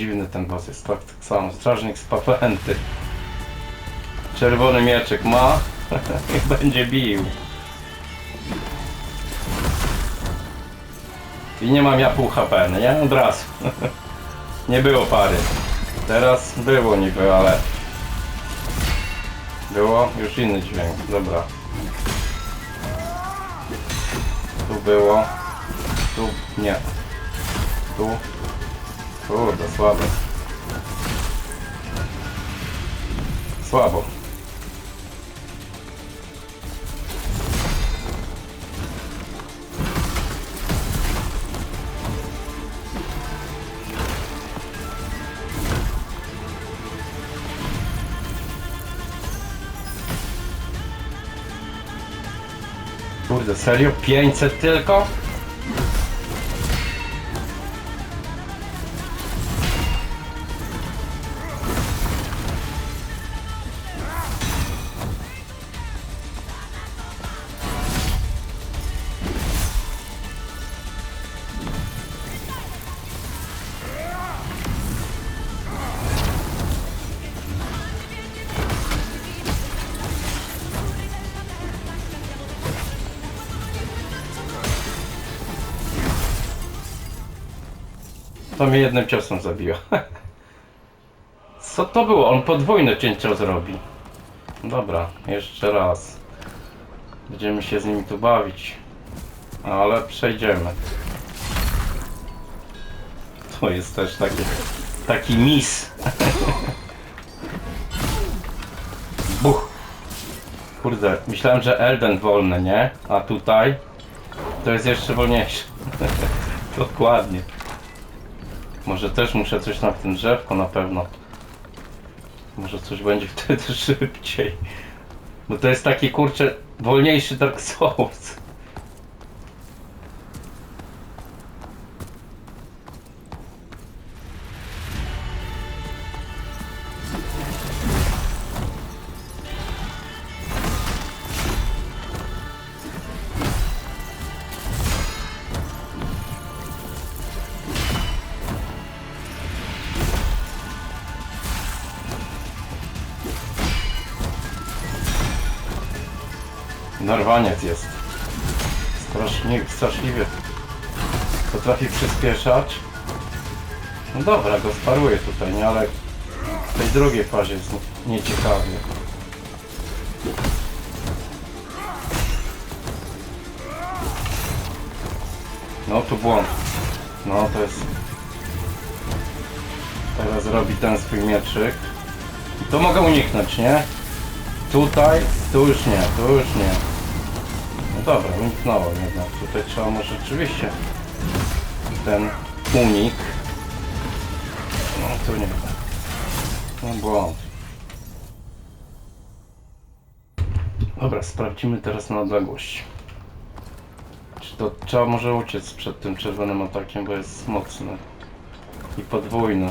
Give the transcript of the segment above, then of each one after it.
Dziwny ten boss jest, tak, tak samo. Strażnik z papęty. Czerwony mieczek ma i będzie bił. I nie mam ja pół HP, no nie? Od razu. nie było pary. Teraz było niby, ale... Było? Już inny dźwięk, dobra. Tu było. Tu nie. Tu. Kurde, słabo. Słabo. Kurde, serio? 500 tylko? To mnie jednym ciosem zabiła. Co to było? On podwójne cięcie zrobi. Dobra, jeszcze raz. Będziemy się z nimi tu bawić. Ale przejdziemy. To jest też taki, taki mis. Buch. Kurde, myślałem, że Elden wolny, nie? A tutaj to jest jeszcze wolniejsze. Dokładnie. Może też muszę coś na tym drzewku na pewno. Może coś będzie wtedy szybciej. Bo to jest taki kurczę wolniejszy Dark Souls. Potrafi przyspieszać. No dobra, go sparuję tutaj, nie? Ale w tej drugiej fazie jest nie- nieciekawie. No tu błąd. No to jest... Teraz robi ten swój mieczyk. I to mogę uniknąć, nie? Tutaj, tu już nie, tu już nie. No dobra, uniknąłem jednak. Tutaj trzeba może rzeczywiście ten unik. No tu nie. No błąd. Dobra, sprawdzimy teraz na odległość. Czy to trzeba może uciec przed tym czerwonym atakiem, bo jest mocny. I podwójny.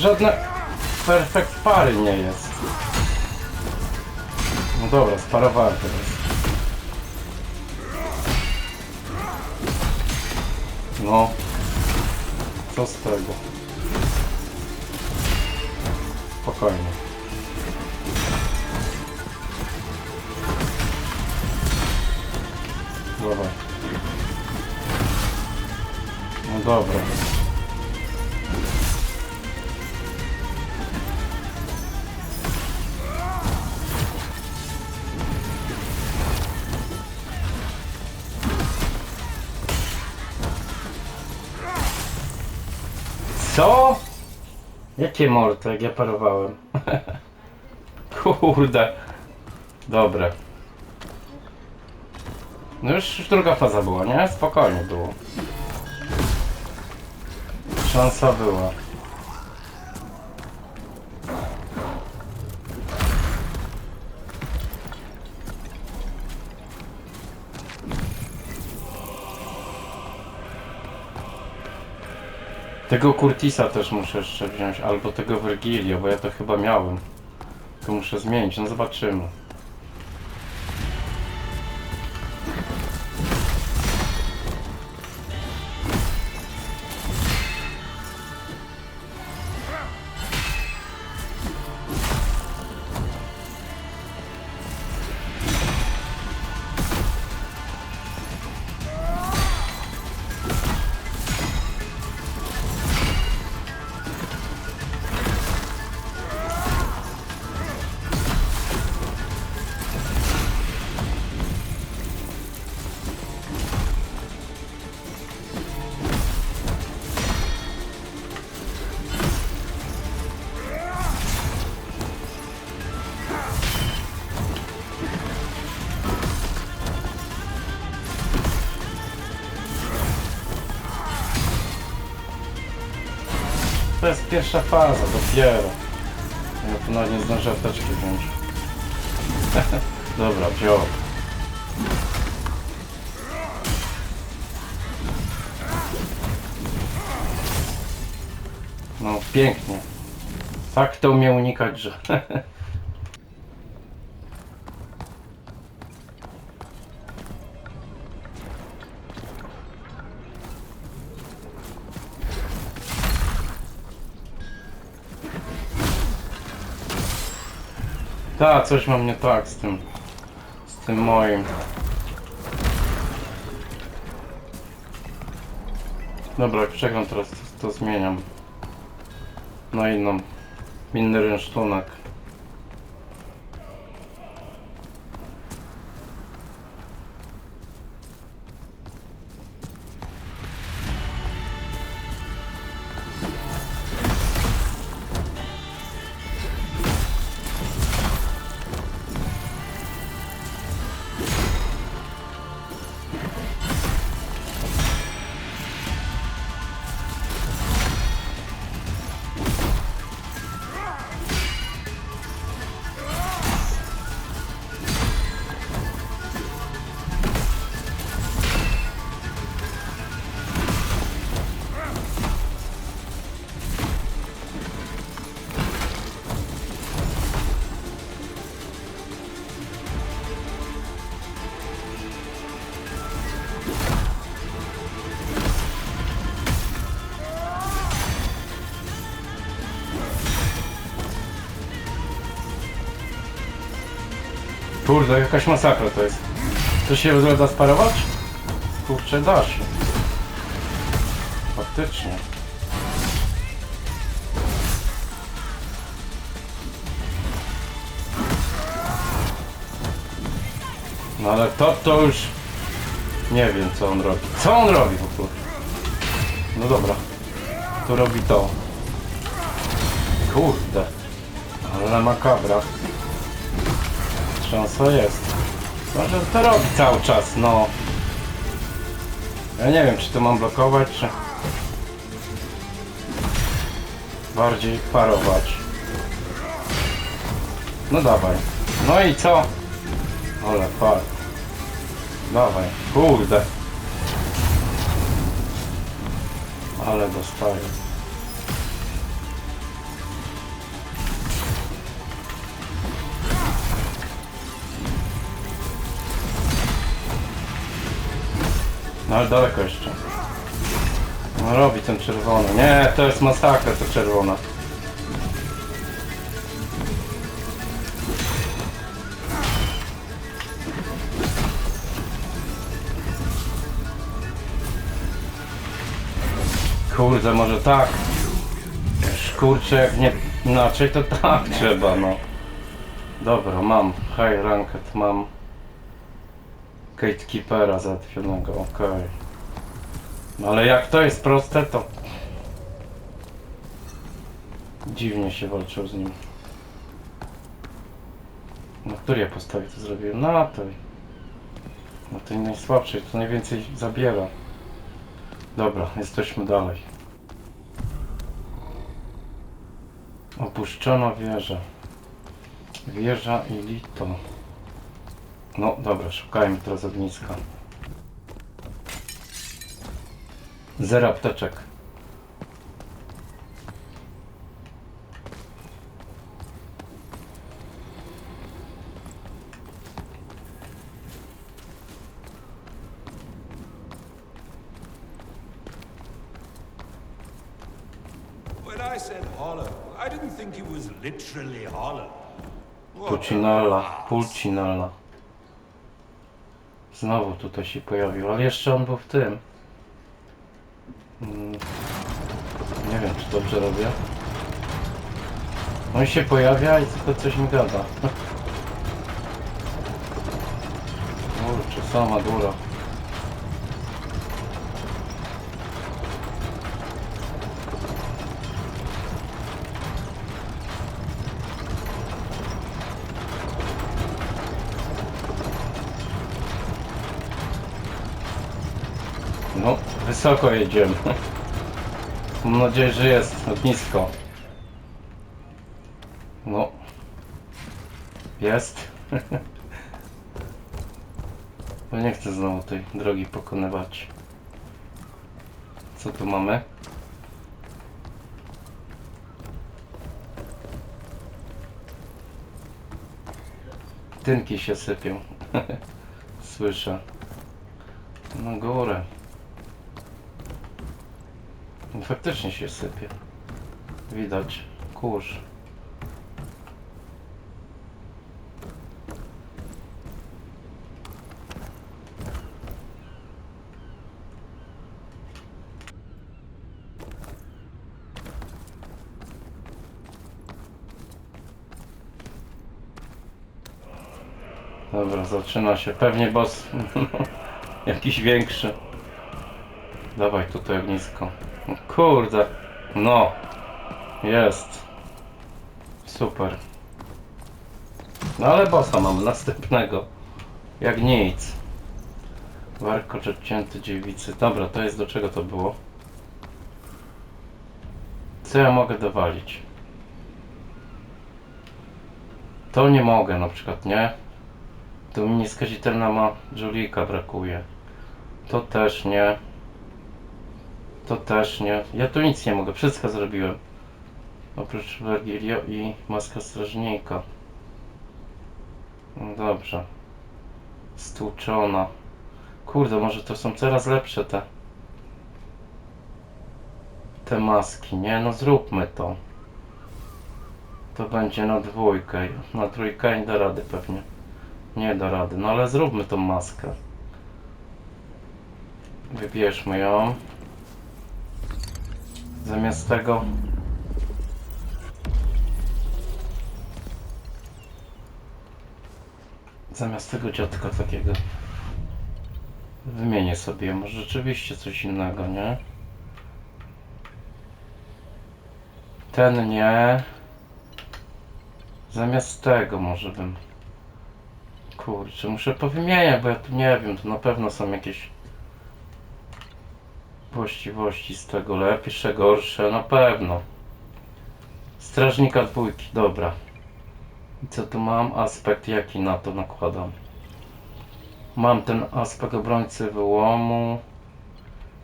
Żadne perfekt pary nie jest. No dobra, sparowałem teraz. No. Co z tego? Spokojnie. Dawaj. No dobra. Co? Jakie morty, jak ja parowałem? Kurde. Dobre. No już, już druga faza była, nie? Spokojnie było. Szansa była. Tego Curtisa też muszę jeszcze wziąć, albo tego Virgilio, bo ja to chyba miałem. To muszę zmienić, no zobaczymy. Jest pierwsza faza, dopiero. Ja tu nawet nie zdążę apteczki wziąć. Dobra, wziąłem. No, pięknie. Tak to umie unikać, że... Tak, coś mam nie tak z tym. Z tym moim. Dobra, jak teraz, to, to zmieniam. Na inną. Inny rynsztunek. Kurde, jakaś masakra to jest. To się w ogóle da sparować? Kurczę, da się. Faktycznie. No ale to, to już... Nie wiem co on robi. Co on robi w ogóle? No dobra. To robi to. Kurde. Ale makabra. Szansa jest. Może to robi cały czas, no. Ja nie wiem, czy to mam blokować, czy... Bardziej parować. No dawaj. No i co? Ale par. Dawaj. Kurde. Ale dostaję. No ale daleko jeszcze. No robi ten czerwony. Nie, to jest masakra to czerwona. Kurde, może tak. Kurczę, jak nie inaczej, to tak trzeba, no. Dobra, mam. High ranked, mam. Gatekeepera załatwionego, okej. No ale jak to jest proste, to... Dziwnie się walczył z nim. Na której ja postawie to zrobiłem? Na tej. Na tej najsłabszej, to najwięcej zabiera. Dobra, jesteśmy dalej. Opuszczona wieża. Wieża i lito. No dobra, szukajmy teraz ogniska. Zero apteczek. When I said hollow, I didn't think it was literally hollow. What Pulcinella, Pulcinella. Znowu tutaj się pojawił, ale jeszcze on był w tym. Mm, Nie wiem, czy dobrze robię. On się pojawia i tylko coś mi gada. Kurczę, sama góra. No, wysoko jedziemy. Mam nadzieję, że jest ognisko. No. Jest. Bo nie chcę znowu tej drogi pokonywać. Co tu mamy? Tynki się sypią. Słyszę. Na górę. Faktycznie się sypie. Widać. Kurz. Dobra, zaczyna się. Pewnie boss jakiś większy. Dawaj tutaj ognisko. Kurde. No. Jest. Super. No ale bossa mam następnego. Jak nic. Warkocz odcięty dziewicy. Dobra, to jest do czego to było? Co ja mogę dowalić? To nie mogę na przykład, nie? Tu mi nieskazitelna ma żulika brakuje. To też nie. To też nie. Ja tu nic nie mogę, wszystko zrobiłem. Oprócz Vergilio i maska strażnika. No dobrze. Stłuczona. Kurde, może to są coraz lepsze te. Te maski, nie? No zróbmy to. To będzie na dwójkę. Na trójkę nie da rady pewnie. Nie da rady, no ale zróbmy tą maskę. Wybierzmy ją. Zamiast tego Zamiast tego dziadka takiego Wymienię sobie. Może rzeczywiście coś innego, nie? Ten nie. Zamiast tego może bym Kurczę, muszę powymieniać, bo ja tu nie wiem, to na pewno są jakieś właściwości z tego lepsze, gorsze, na pewno. Strażnika dwójki, dobra. I co tu mam? Aspekt jaki na to nakładam? Mam ten aspekt obrońcy wyłomu.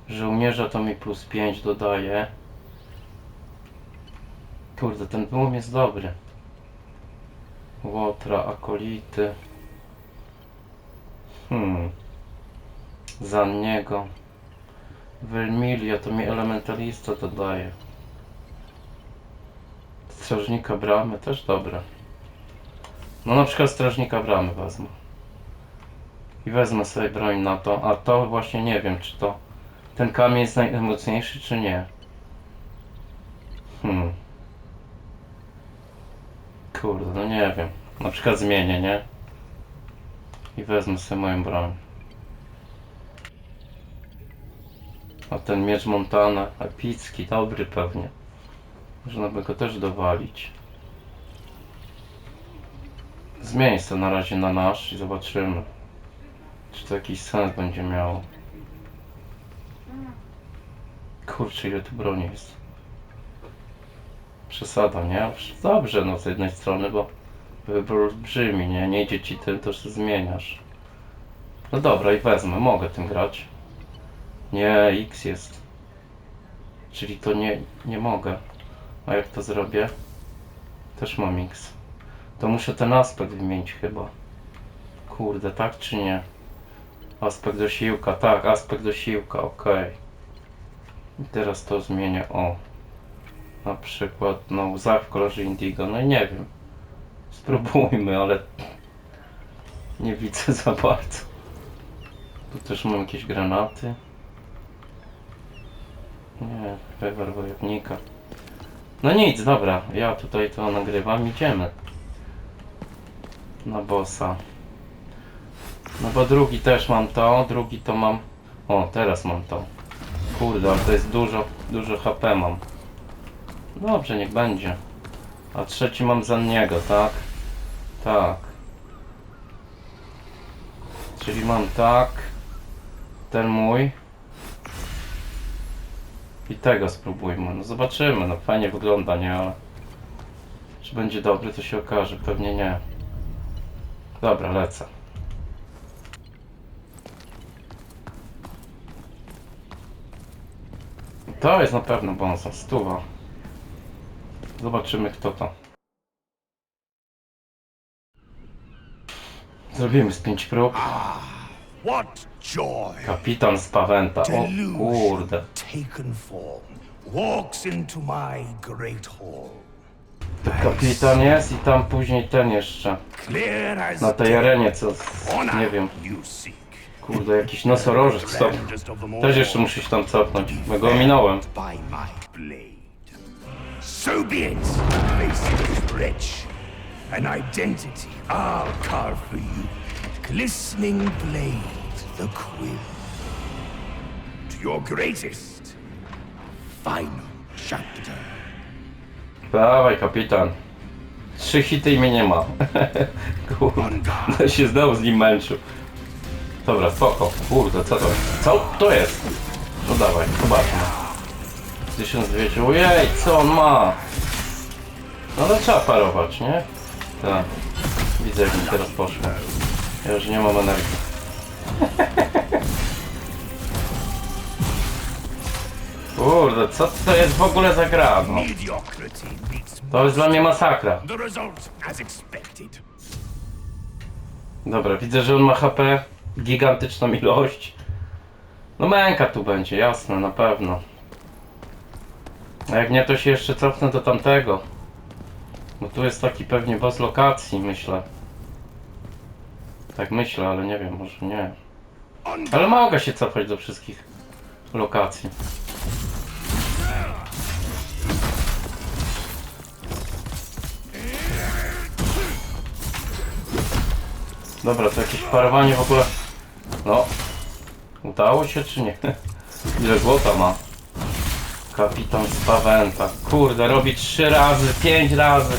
Żołnierza to mi plus 5 dodaje. Kurde, ten wyłom jest dobry. Łotra, akolity. Hmm. Za niego. Vermilia to mi elementalista dodaje. Strażnika bramy też dobre. No na przykład strażnika bramy wezmę. I wezmę sobie broń na to, a to właśnie nie wiem czy to ten kamień jest najmocniejszy czy nie. Hmm. Kurde, no nie wiem. Na przykład zmienię, nie? I wezmę sobie moją broń. A ten miecz Montana, epicki, dobry pewnie. Można by go też dowalić. Zmień to na razie na nasz i zobaczymy. Czy to jakiś sens będzie miało. Kurczę, ile tu broni jest. Przesada, nie? Dobrze, no z jednej strony, bo wybór olbrzymi, nie? Nie idzie ci tym, to się zmieniasz. No dobra, i wezmę, mogę tym grać. Nie, X jest. Czyli to nie, nie mogę. A jak to zrobię? Też mam X. To muszę ten aspekt wymienić chyba. Kurde, tak czy nie? Aspekt do siłka, tak, aspekt do siłka, okej. I teraz to zmienię, o. Na przykład, no, łza w kolorze indigo, no nie wiem. Spróbujmy, ale nie widzę za bardzo. Tu też mam jakieś granaty. Nie, rewar wojownika. No nic, dobra, ja tutaj to nagrywam, idziemy. Na bossa. No bo drugi też mam to, drugi to mam... O, teraz mam to. Kurde, ale to jest dużo, dużo HP mam. Dobrze, niech będzie. A trzeci mam za niego, tak? Tak. Czyli mam tak. Ten mój. I tego spróbujmy. No zobaczymy, no fajnie wygląda, nie? Ale czy będzie dobry, to się okaże. Pewnie nie. Dobra, lecę. To jest na pewno bonsa, stuwa. Zobaczymy kto to. Zrobimy z 5 prób. What joy! Kapitan z Pawęta. O kurde. taken form walks into my great hall. Kapitan jest i tam później ten jeszcze. Clear as Na tej arenie co... Honor Nie wiem. you seek. Kurde, jakiś nosorożec all. Też jeszcze muszę się tam cofnąć, bo go ominąłem. By my blade. So be it. Face is rich. An identity I'll carve for you. Glistening blade, the quill. To your greatest, final chapter. Dawaj, kapitan. Trzy hity i mnie nie ma. Kurde, się znowu z nim męczył. Dobra, spoko. Kurde, co to jest? Co to jest? No dawaj, zobaczmy. 1200, ojej, co on ma? No ale trzeba parować, nie? Tak. Widzę jak mi teraz poszło. Ja już nie mam energii. Kurde, co to jest w ogóle za gra? No? To jest dla mnie masakra. Dobra, widzę, że on ma HP, gigantyczną ilość. No męka tu będzie, jasne, na pewno. A jak nie, to się jeszcze cofnę do tamtego. Bo tu jest taki pewnie boss lokacji, myślę. Tak myślę, ale nie wiem, może nie. Ale mogę się cofać do wszystkich lokacji. Dobra, to jakieś parowanie w ogóle. No. Udało się czy nie? Ile złota ma? Kapitan z Pawęta. Kurde, robi trzy razy, pięć razy.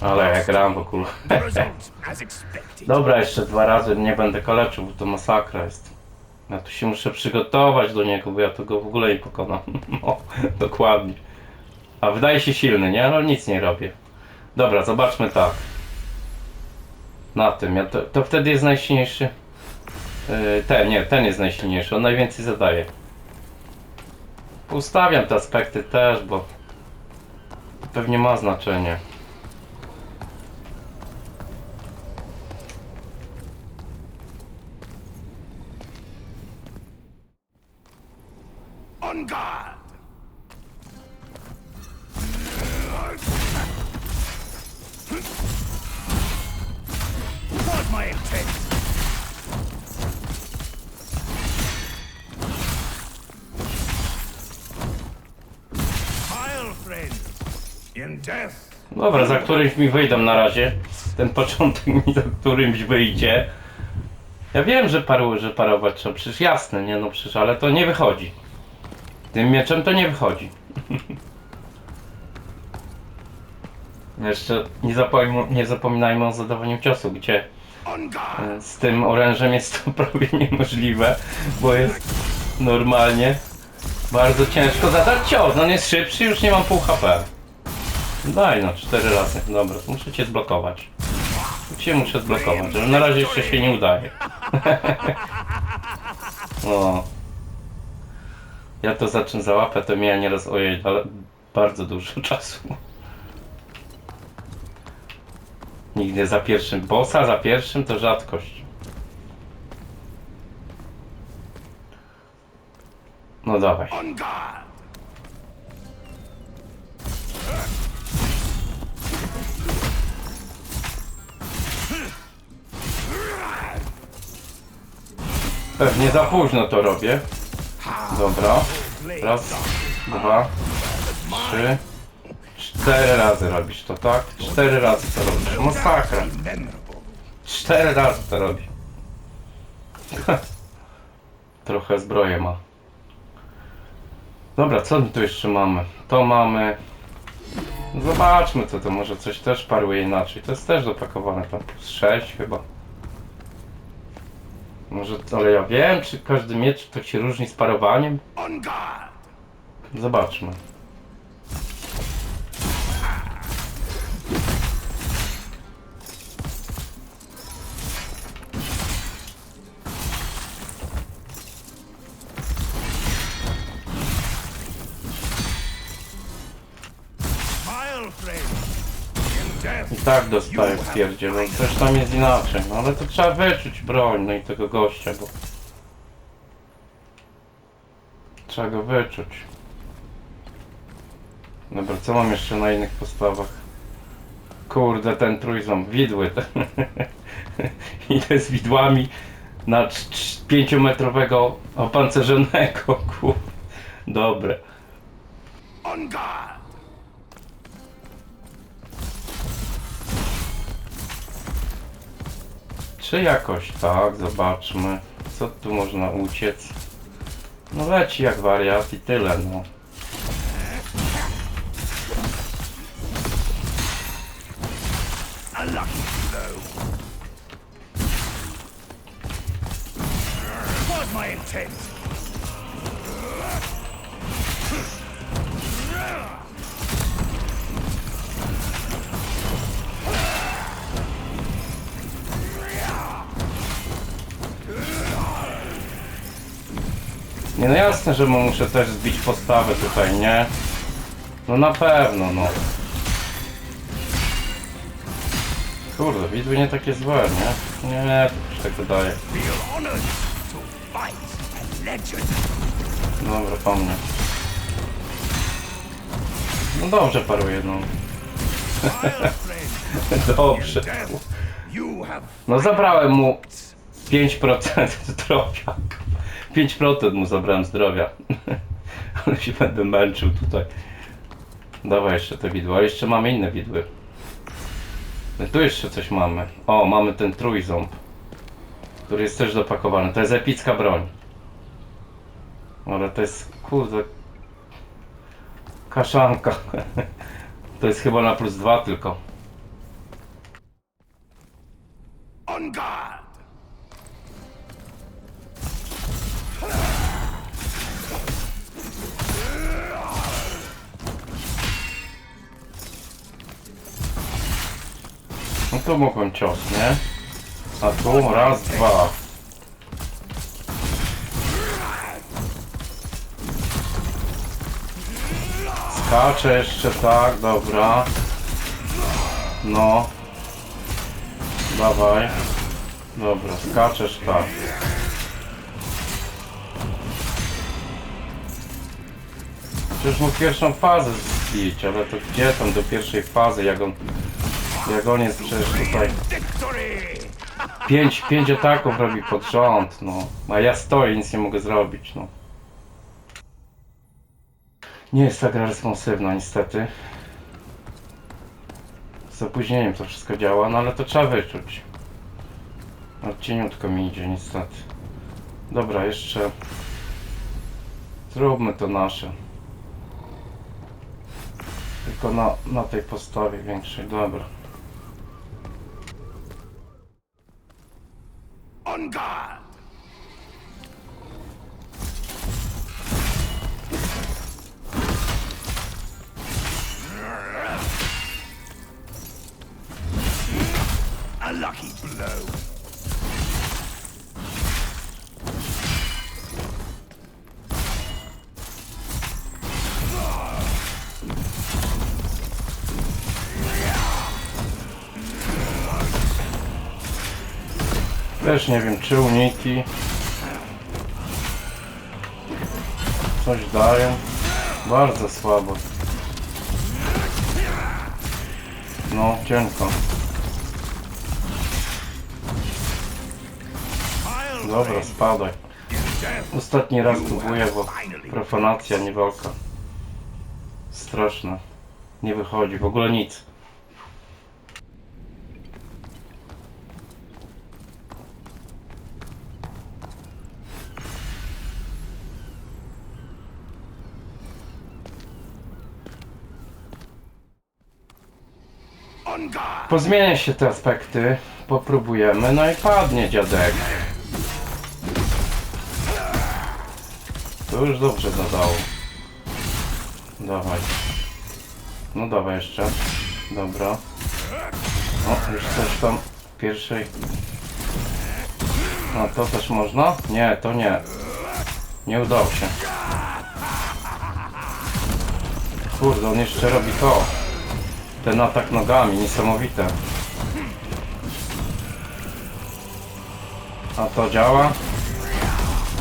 Ale jak gram w ogóle. Dobra, jeszcze dwa razy nie będę kaleczył, bo to masakra jest. Ja tu się muszę przygotować do niego, bo ja to go w ogóle nie pokonam. No, dokładnie. A wydaje się silny, nie? No nic nie robię. Dobra, zobaczmy tak. Na tym, ja to, to wtedy jest najsilniejszy. Yy, ten, nie, ten jest najsilniejszy, on najwięcej zadaje. Ustawiam te aspekty też, bo pewnie ma znaczenie. On guard. My intent? Dobra, za którymś mi wyjdą na razie. Ten początek mi za którymś wyjdzie. Ja wiem, że paru, że parować trzeba, przecież jasne, nie no przecież, ale to nie wychodzi. Tym mieczem to nie wychodzi. Jeszcze nie, zapomnijmy, nie zapominajmy o zadawaniu ciosu, gdzie e, z tym orężem jest to prawie niemożliwe, bo jest normalnie bardzo ciężko zadać cios. On jest szybszy, już nie mam pół HP. Daj no, cztery razy. Dobra, muszę cię zblokować. Cię muszę zblokować, ale na razie jeszcze się nie udaje. no. Ja to za czym załapę, to mija nieraz ojej, ale bardzo dużo czasu. Nigdy za pierwszym bossa, za pierwszym to rzadkość. No dawaj. Pewnie za późno to robię. Dobra. Raz, dwa, trzy, cztery razy robisz to, tak? Cztery razy to robisz. Masakra. Cztery razy to robi. Trochę zbroję ma. Dobra, co my tu jeszcze mamy? To mamy... Zobaczmy co to, może coś też paruje inaczej. To jest też dopakowane tam 6 chyba. Może, ale ja wiem, czy każdy miecz to się różni z parowaniem? Zobaczmy. Tak dostaję w pierdzie, no coś tam jest inaczej. No ale to trzeba wyczuć broń, no i tego gościa, bo... Trzeba go wyczuć. Dobra, co mam jeszcze na innych postawach? Kurde, ten trójząb, widły. Idę z widłami na 5-metrowego opancerzonego, kur... Dobre. on guard! Czy jakoś tak, zobaczmy. Co tu można uciec? No leci jak wariat i tyle, no. Jasne, że mu muszę też zbić postawę tutaj, nie? No na pewno, no. Kurde, widły nie takie złe, nie? Nie, to już tak wydaje. Dobra, po mnie. No dobrze paruje, no. Dobrze. No zabrałem mu 5% zdrowia. 5% mu zabrałem zdrowia. Ale się będę męczył tutaj. Dawaj jeszcze te widły. A jeszcze mamy inne widły. No Tu jeszcze coś mamy. O, mamy ten trójząb. Który jest też dopakowany. To jest epicka broń. Ale to jest kurde. Kaszanka. To jest chyba na plus dwa tylko. on guard! No to mogłem cios, nie? A tu raz, dwa. Skaczę jeszcze tak, dobra. No. Dawaj. Dobra, skaczesz tak. Przecież mógł pierwszą fazę zbić, ale to gdzie tam do pierwszej fazy, jak on... Jak on jest przecież tutaj... Pięć, pięć ataków robi pod rząd, no. A ja stoję, nic nie mogę zrobić, no. Nie jest ta gra responsywna, niestety. Z opóźnieniem to wszystko działa, no ale to trzeba wyczuć. No, cieniutko mi idzie, niestety. Dobra, jeszcze... Zróbmy to nasze. Tylko na, na tej postawie większej, dobra. On guard! A lucky blow. Też nie wiem, czy uniki coś dają. Bardzo słabo. No, cienko. Dobra, spadaj. Ostatni raz próbuję, bo profanacja, nie walka. Straszne. Nie wychodzi, w ogóle nic. On guard! Pozmienia się te aspekty, popróbujemy, no i padnie dziadek. To już dobrze zadało. Dawaj. No dawaj jeszcze. Dobra. O, już coś tam w pierwszej. No to też można? Nie, to nie. Nie udało się. Kurde, on jeszcze robi to. Ten atak nogami, niesamowite. A to działa?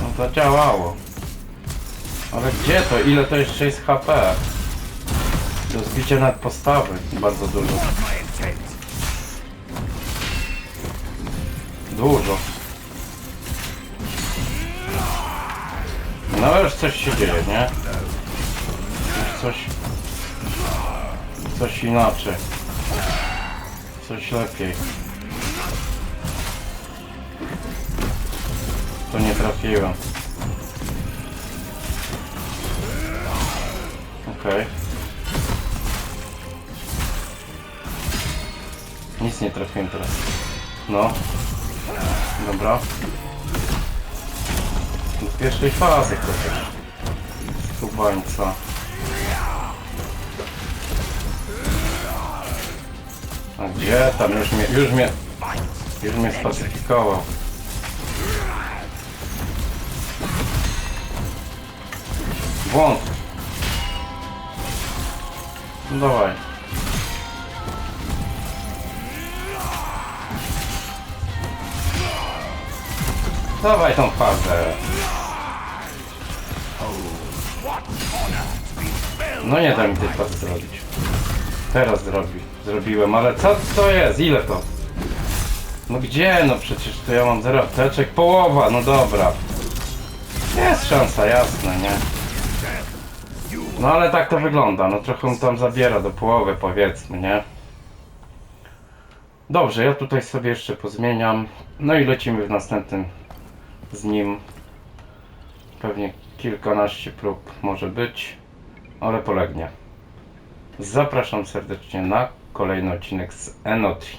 No to działało. Ale gdzie to? Ile to jeszcze jest HP? Do zbicia nad postawy. Bardzo dużo. Dużo. No już coś się dzieje, nie? Już coś... Coś inaczej. Coś lepiej. To nie trafiłem. Okej. Nic nie trafiłem teraz. No. Dobra. Do pierwszej fazy chociaż. Skubańca. A gdzie tam? Już mnie, już mnie, już mnie spacyfikował. Błąd. No dawaj. Dawaj tą fazę. No nie da mi tej fazy zrobić. Teraz zrobi. Zrobiłem, ale co to jest? Ile to? No gdzie? No przecież to ja mam zero apteczek. Połowa, no dobra. Jest szansa, jasne, nie? No ale tak to wygląda. No trochę tam zabiera do połowy, powiedzmy, nie? Dobrze, ja tutaj sobie jeszcze pozmieniam. No i lecimy w następnym z nim. Pewnie kilkanaście prób może być, ale polegnie. Zapraszam serdecznie na kolejny odcinek z Enotri.